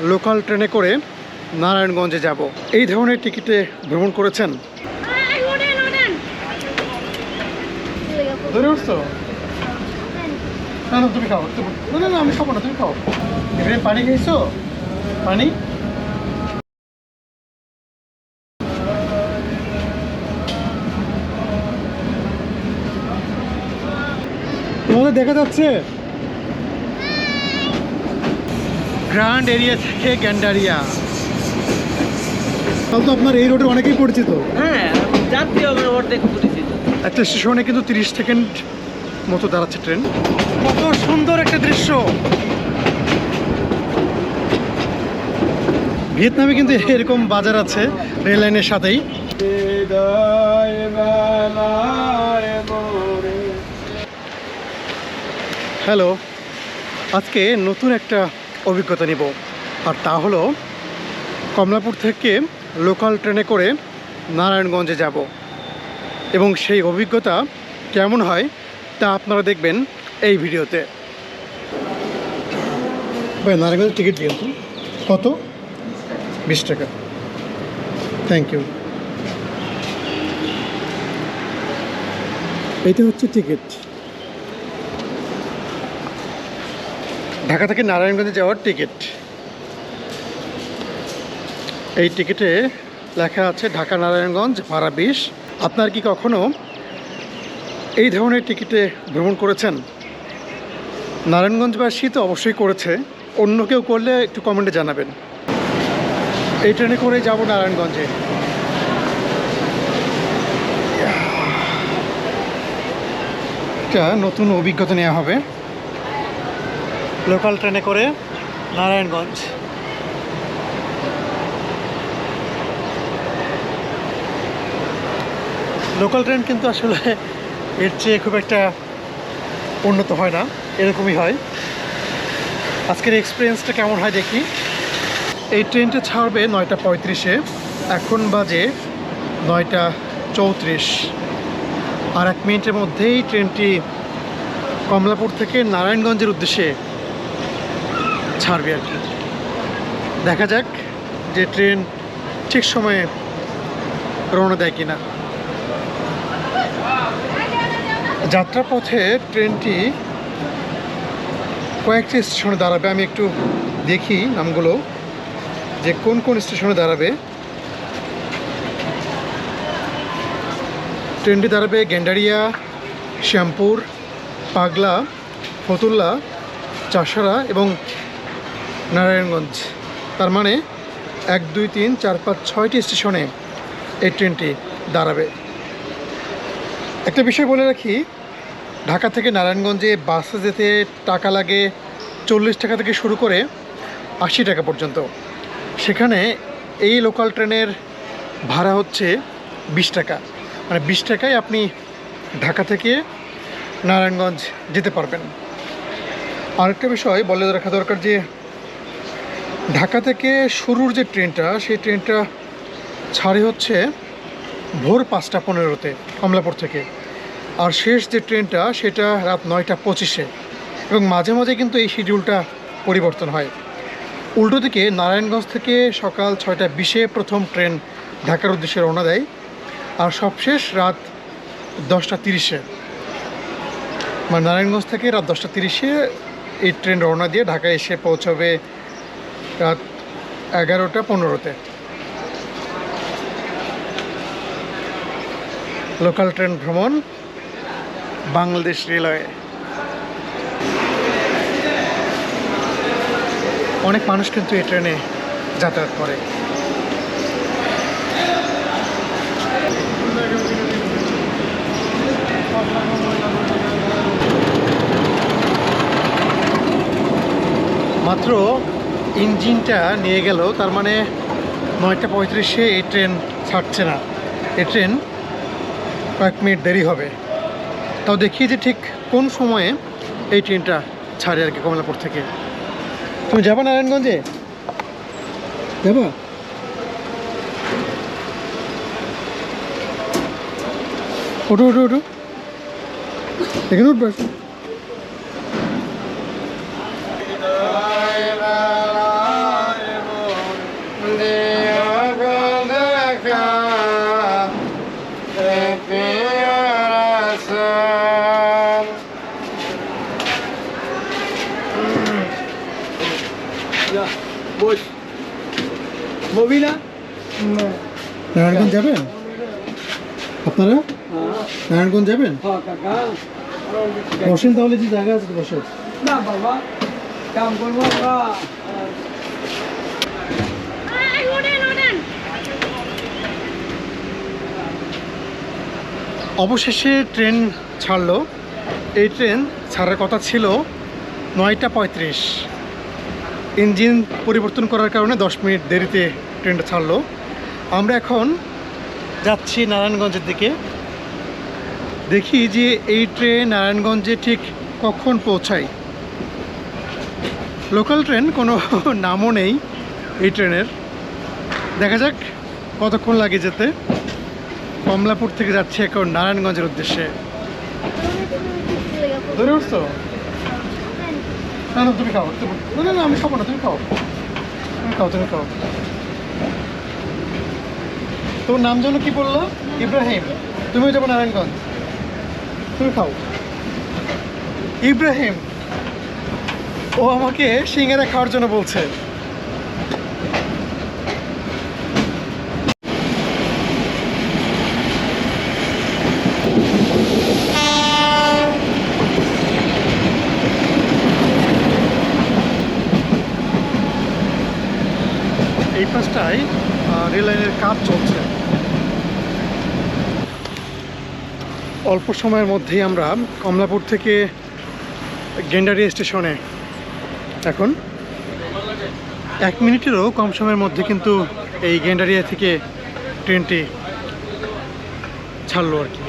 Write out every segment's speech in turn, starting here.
Local ট্রেনে করে নারায়ণগঞ্জে যাব। এই ধরনের টিকিটে ভ্রমণ করেছেন? না না, তুমি খাও না না না, আমি না, তুমি খাও। পানি খেয়েছো? পানি? তোমাদের দেখা যাচ্ছে গ্র্যান্ড এরিয়া থেকে গ্যান্ডারিয়া। তাহলে তো আপনার এই রোডে অনেকেই পরিচিত। হ্যাঁ জাতীয় অর্ধেক পরিচিত। একটা স্টেশনে কিন্তু তিরিশ সেকেন্ড মতো দাঁড়াচ্ছে ট্রেন। কত সুন্দর একটা দৃশ্য। ভিয়েতনামে কিন্তু এরকম বাজার আছে রেল লাইনের সাথেই। হ্যালো আজকে নতুন একটা অভিজ্ঞতা নিব। আর তা হলো, কমলাপুর থেকে লোকাল ট্রেনে করে নারায়ণগঞ্জে যাব। এবং সেই অভিজ্ঞতা কেমন হয় তা আপনারা দেখবেন এই ভিডিওতে। ভাই, নারায়ণগঞ্জের টিকিট তো কত? বিশ টাকা। থ্যাংক ইউ এইটা হচ্ছে টিকিট। ঢাকা থেকে নারায়ণগঞ্জে যাওয়ার টিকিট। এই টিকিটে লেখা আছে ঢাকা নারায়ণগঞ্জ ভাড়া বিশ। আপনার কি কখনো এই ধরনের টিকিটে ভ্রমণ করেছেন? নারায়ণগঞ্জবাসী তো অবশ্যই করেছে। অন্য কেউ করলে একটু কমেন্টে জানাবেন। এই ট্রেনে করে যাব নারায়ণগঞ্জে। একটা নতুন অভিজ্ঞতা নেওয়া হবে। লোকাল ট্রেনে করে নারায়ণগঞ্জ। লোকাল ট্রেন কিন্তু আসলে এর চেয়ে খুব একটা উন্নত হয় না, এরকমই হয়। আজকের এক্সপিরিয়েন্সটা কেমন হয় দেখি। এই ট্রেনটা ছাড়বে নয়টা পঁয়ত্রিশে, এখন বাজে নয়টা চৌত্রিশ। আর এক মিনিটের মধ্যেই ট্রেনটি কমলাপুর থেকে নারায়ণগঞ্জের উদ্দেশ্যে ছাড়বে আর কি। দেখা যাক যে ট্রেন ঠিক সময়ে রওনা দেয় কিনা। যাত্রাপথে ট্রেনটি কয়েকটি স্টেশনে দাঁড়াবে। আমি একটু দেখি নামগুলো যে কোন কোন স্টেশনে দাঁড়াবে। ট্রেনটি দাঁড়াবে গেন্ডারিয়া, শ্যামপুর, পাগলা, ফতুল্লা, চাষারা এবং নারায়ণগঞ্জ। তার মানে এক, দুই, তিন, চার, পাঁচ, ছয়টি স্টেশনে এই ট্রেনটি দাঁড়াবে। একটা বিষয় বলে রাখি, ঢাকা থেকে নারায়ণগঞ্জে বাসে যেতে টাকা লাগে চল্লিশ টাকা থেকে শুরু করে আশি টাকা পর্যন্ত। সেখানে এই লোকাল ট্রেনের ভাড়া হচ্ছে বিশ টাকা। মানে বিশ টাকায় আপনি ঢাকা থেকে নারায়ণগঞ্জ যেতে পারবেন। আরেকটা বিষয় বলে রাখা দরকার যে ঢাকা থেকে শুরুর যে ট্রেনটা, সেই ট্রেনটা ছাড়ে হচ্ছে ভোর পাঁচটা পনেরোতে কমলাপুর থেকে। আর শেষ যে ট্রেনটা, সেটা রাত নয়টা পঁচিশে। এবং মাঝে মাঝে কিন্তু এই শিডিউলটা পরিবর্তন হয়। উল্টো দিকে নারায়ণগঞ্জ থেকে সকাল ছয়টা বিশে প্রথম ট্রেন ঢাকার উদ্দেশ্যে রওনা দেয়। আর সবশেষ রাত দশটা তিরিশে। মানে নারায়ণগঞ্জ থেকে রাত দশটা তিরিশে এই ট্রেন রওনা দিয়ে ঢাকায় এসে পৌঁছবে রাত এগারোটা পনেরোতে। লোকাল ট্রেন ভ্রমণ, বাংলাদেশ রেলওয়ে। অনেক মানুষ কিন্তু এই ট্রেনে যাতায়াত করে। মাত্র ইঞ্জিনটা নিয়ে গেল, তার মানে নয়টা পঁয়ত্রিশে এই ট্রেন ছাড়ছে না। এই ট্রেন কয়েক মিনিট দেরি হবে। তাও দেখি যে ঠিক কোন সময়ে এই ট্রেনটা ছাড়ে আর কি কমলাপুর থেকে। তুমি যাবা নারায়ণগঞ্জে? যাবা? ওঠো ওঠো ওঠো। এখানে উঠবে? ববি না নারায়ণগঞ্জ যাবেন? আপনারা? নারায়ণগঞ্জ যাবেন? বসেন তাহলে যে জায়গা আছে বসেন। না বাবা, কাম করব অবশেষে ট্রেন ছাড়ল। এই ট্রেন ছাড়ার কথা ছিল নয়টা পঁয়ত্রিশ। ইঞ্জিন পরিবর্তন করার কারণে দশ মিনিট দেরিতে ট্রেনটা ছাড়ল। আমরা এখন যাচ্ছি নারায়ণগঞ্জের দিকে। দেখি যে এই ট্রেন নারায়ণগঞ্জে ঠিক কখন পৌঁছায়। লোকাল ট্রেন কোনো নামও নেই এই ট্রেনের। দেখা যাক কতক্ষণ লাগে যেতে। কমলাপুর থেকে যাচ্ছি এখন নারায়ণগঞ্জের উদ্দেশ্যে। ধরে না না, তুমি খাও না না আমি না, তুমি খাও। তুমি খাও তুমি খাও। নাম যেন কি বলল? ইব্রাহিম। তুমিও যাব নারায়ণগঞ্জ। তুমি খাও। ইব্রাহিম। ও আমাকে সিঙ্গারা খাওয়ার জন্য বলছে। এই পাশটায় রেল লাইনের কাজ চলছে। অল্প সময়ের মধ্যেই আমরা কমলাপুর থেকে গেন্ডারিয়া স্টেশনে। এখন এক মিনিটেরও কম সময়ের মধ্যে কিন্তু এই গেন্ডারিয়া থেকে ট্রেনটি ছাড়লো আর কি।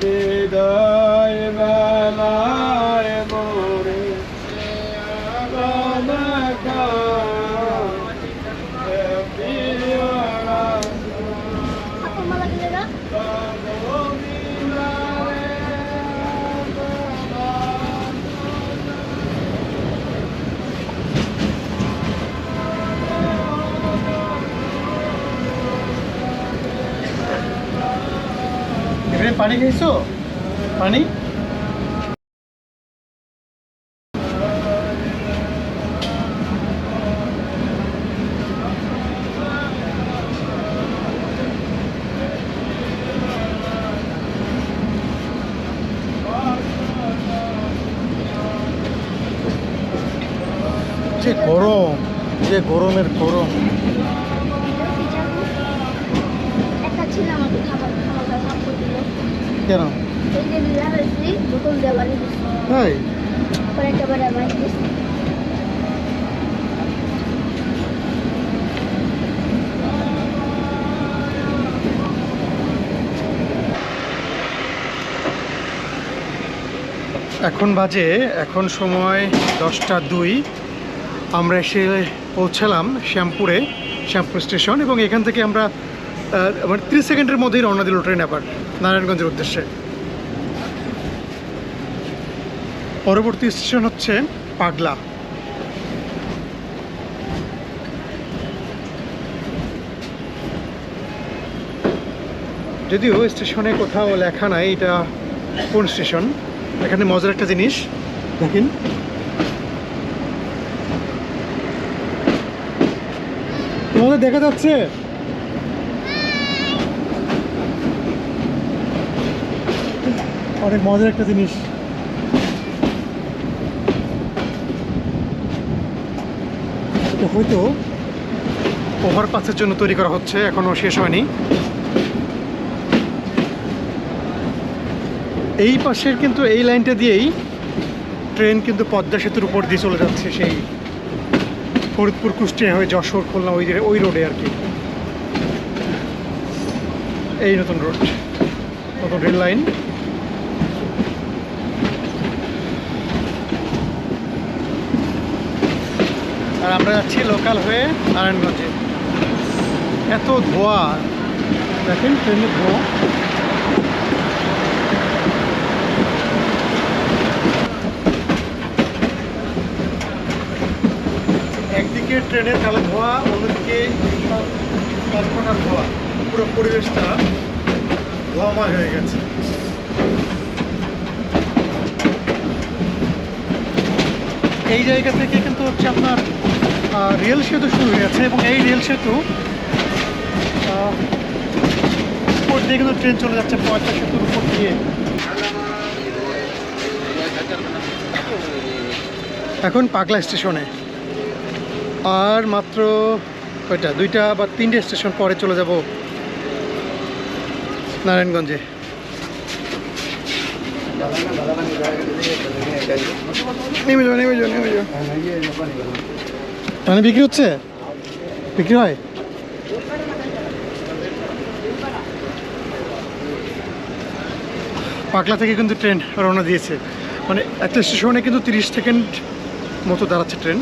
হৃদয় বেলায় মোরে আপন মালা দিলে না এবারে পানি খাইছো পানি? যে গরম যে গরমের গরম একটা ছিল আমাকে খাবার খাবার খাবার করে দিল কেন? তাই? এখন বাজে এখন সময় দশটা দুই। আমরা এসে পৌঁছালাম শ্যামপুরে শ্যামপুর স্টেশন এবং এখান থেকে আমরা মানে ত্রিশ সেকেন্ডের মধ্যেই রওনা দিল ট্রেন আবার নারায়ণগঞ্জের উদ্দেশ্যে। পরবর্তী স্টেশন হচ্ছে পাগলা। যদিও স্টেশনে কোথাও লেখা নাই এটা কোন স্টেশন, এখানে মজার একটা জিনিস, দেখেন। তোমাদের দেখা যাচ্ছে? অনেক মজার একটা জিনিস। হয়তো ওভারপাসের জন্য তৈরি করা হচ্ছে এখনও শেষ হয়নি। এই পাশের কিন্তু এই লাইনটা দিয়েই ট্রেন কিন্তু পদ্মা সেতুর উপর দিয়ে চলে যাচ্ছে সেই ফরিদপুর কুষ্টিয়া হয়ে যশোর, খুলনা, ওই ওই রোডে আর কি। এই নতুন রোড, নতুন রেল লাইন। আর আমরা যাচ্ছি লোকাল হয়ে নারায়ণগঞ্জে। এত ধোয়া। দেখেন ট্রেনের ধোয়া। একদিকে ট্রেনের কালো ধোয়া, অন্যদিকে কারখানার ধোয়া। পুরো পরিবেশটা ধোয়াময় হয়ে গেছে। এই জায়গা থেকে কিন্তু হচ্ছে আপনার রেল সেতু শুরু হয়েছে এবং এই রেল সেতু উপর দিয়ে কিন্তু ট্রেন চলে যাচ্ছে পয়সা সেতুর উপর দিয়ে। এখন পাগলা স্টেশনে। আর মাত্র কয়টা? দুইটা বা তিনটে স্টেশন পরে চলে যাব নারায়ণগঞ্জে। নেমে যাও নেমে যাও নেমে যাও। পানি বিক্রি হচ্ছে? বিক্রি হয়? পাকলা থেকে কিন্তু ট্রেন রওনা দিয়েছে। মানে একটা স্টেশনে কিন্তু তিরিশ সেকেন্ড মতো দাঁড়াচ্ছে ট্রেন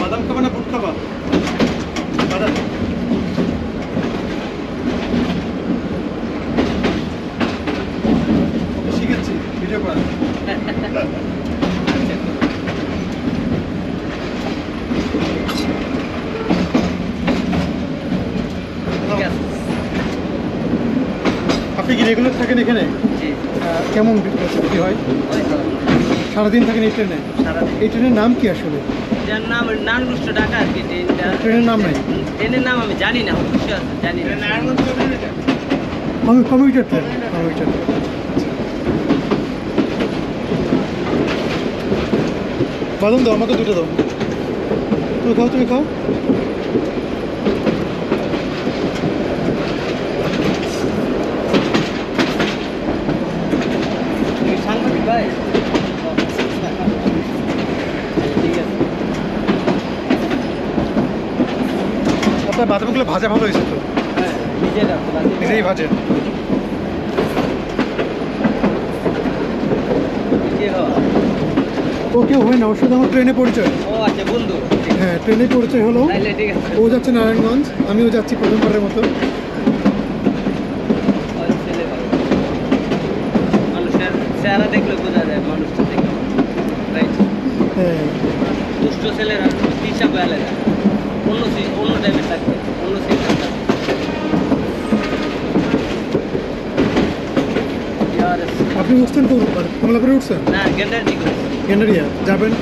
বাদাম খাবা না বুট খাবা বাদাম শিখেছি ভিডিও করা আপনি কি রেগুলার থাকেন এখানে? কেমন বিক্রি হয়? সারাদিন থাকেন এই ট্রেনে? এই ট্রেনের নাম কি আসলে? যার নাম নারায়ণগঞ্জ ঢাকা আর কি ট্রেনটা। ট্রেনের নাম নাই? ট্রেনের নাম আমি জানি না জানি না। কমি কমিউটার ট্রেন কমিউটার বাদাম দাও আমাকে দুটো দাও। তুমি খাও তুমি খাও তুমি সাংবাদিক ভাই ঠিক আছে আপনার বাদামগুলো ভাজা ভালো হয়েছে তো? হ্যাঁ নিজেই ভাজেন হওয়া ও কেউ হয় না ওর সাথে আমার ট্রেনে পরিচয়। ও আচ্ছা বন্ধু হ্যাঁ ট্রেনে পরিচয় হলো। ও যাচ্ছে নারায়ণগঞ্জ আমিও যাচ্ছি প্রথমবারের মতো। চেহারা দেখলে বোঝা যায় মানুষটা দেখলে। হ্যাঁ। দুষ্ট ছেলেরা হিসাবে আলাদা অন্য সি- অন্য টাইপের থাকবে অন্য সিস্টেম থাকবে ইয়ার আপনি উঠছেন কোন কমলাপুরে উঠছেন না গেন্ডারিয়া যাবেন?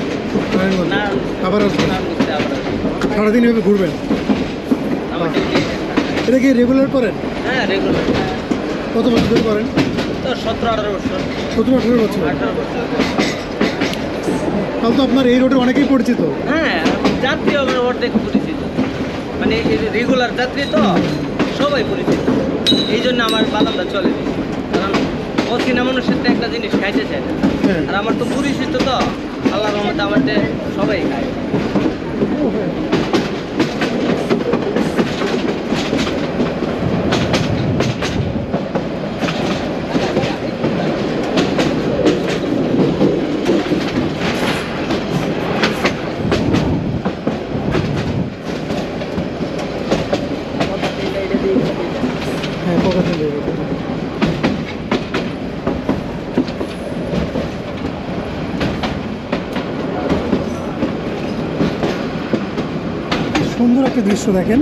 না আবার আসবেন। সারাদিন এভাবে ঘুরবেন? ডিউটি এটা কি রেগুলার করেন? হ্যাঁ রেগুলার কত বছর ধরে করেন? তো সতেরো আঠারো বছর। সতেরো আঠারো বছর। তাহলে তো আপনার এই রোডে অনেকেই পরিচিত। হ্যাঁ যাত্রী আমার অর্ধেক পরিচিত। মানে রেগুলার যাত্রী তো সবাই পরিচিত। এই জন্য আমার বাদামটা চলে। অচেনা মানুষের তো একটা জিনিস খাইতে চায় না। হ্যাঁ। আর আমার তো পরিচিত তো আল্লাহ রহমতে আমার সবাই খায় হ্যাঁ কটা চলে যাবে কি সুন্দর একটা দৃশ্য দেখেন।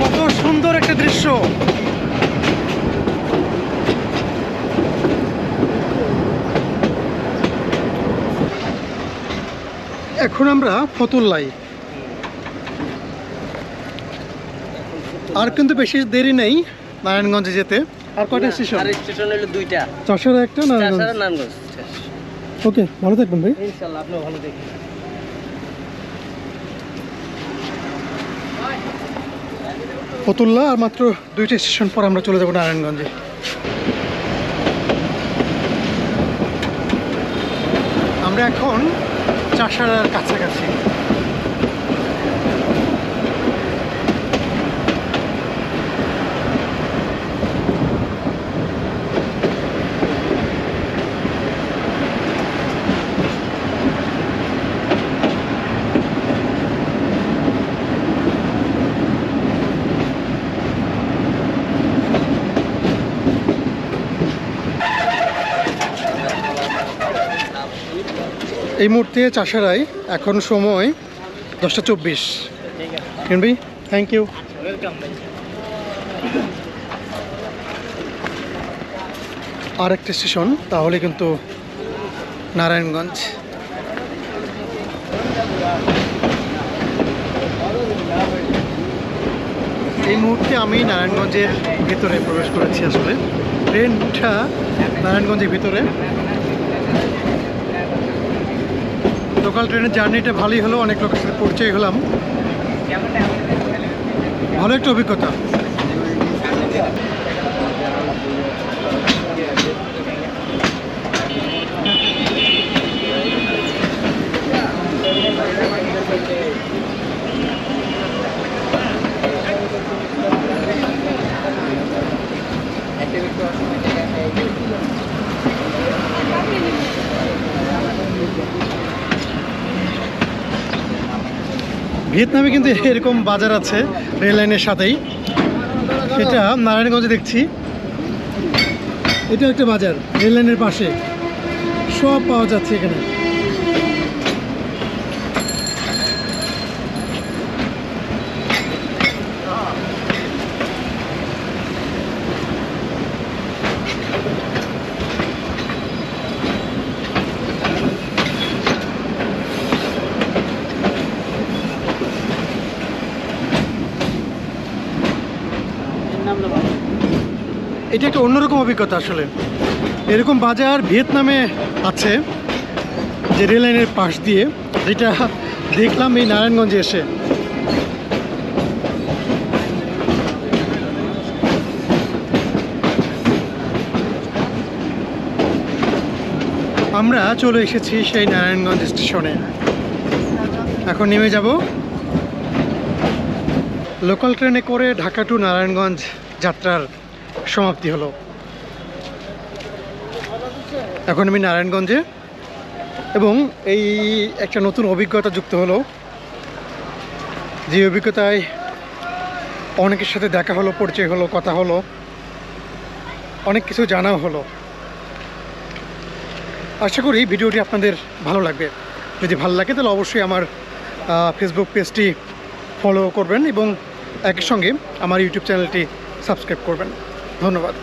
কত সুন্দর একটা দৃশ্য। এখন আমরা ফতুল্লাই আর কিন্তু বেশি দেরি নেই নারায়ণগঞ্জে যেতে। আর কয়টা স্টেশন? স্টেশন হলো দুইটা। চারশোর একটা নারায়ণগঞ্জ। ওকে ভালো থাকবেন ভাই। ইনশাআল্লাহ আপনিও ভালো থাকবেন। ফতুল্লা আর মাত্র দুইটা স্টেশন পর আমরা চলে যাব নারায়ণগঞ্জে। আমরা এখন চাষারার কাছাকাছি। এই মুহূর্তে চাষারাই, এখন সময় দশটা চব্বিশ। আছে থ্যাংক ইউ আর একটা স্টেশন তাহলে কিন্তু নারায়ণগঞ্জ। এই মুহূর্তে আমি নারায়ণগঞ্জের ভিতরে প্রবেশ করেছি আসলে। ট্রেনটা নারায়ণগঞ্জের ভিতরে। লোকাল ট্রেনের জার্নিটা ভালোই হলো অনেক লোকের সাথে পরিচয় হলাম। ভালো একটা অভিজ্ঞতা। ভিয়েতনামে কিন্তু এরকম বাজার আছে রেল লাইনের সাথেই। সেটা নারায়ণগঞ্জে দেখছি। এটা একটা বাজার, রেল লাইনের পাশে। সব পাওয়া যাচ্ছে এখানে। এটা একটা অন্যরকম অভিজ্ঞতা আসলে। এরকম বাজার ভিয়েতনামে আছে, যে রেল লাইনের পাশ দিয়ে, যেটা দেখলাম এই নারায়ণগঞ্জে এসে। আমরা চলে এসেছি সেই নারায়ণগঞ্জ স্টেশনে। এখন নেমে যাব লোকাল ট্রেনে করে ঢাকা টু নারায়ণগঞ্জ যাত্রার সমাপ্তি হলো। এখন আমি নারায়ণগঞ্জে এবং এই একটা নতুন অভিজ্ঞতা যুক্ত হলো। যে অভিজ্ঞতায় অনেকের সাথে দেখা হলো, পরিচয় হলো, কথা হলো, অনেক কিছু জানাও হলো। আশা করি ভিডিওটি আপনাদের ভালো লাগবে। যদি ভালো লাগে তাহলে অবশ্যই আমার ফেসবুক পেজটি ফলো করবেন এবং একই সঙ্গে আমার ইউটিউব চ্যানেলটি সাবস্ক্রাইব করবেন। ধন্যবাদ।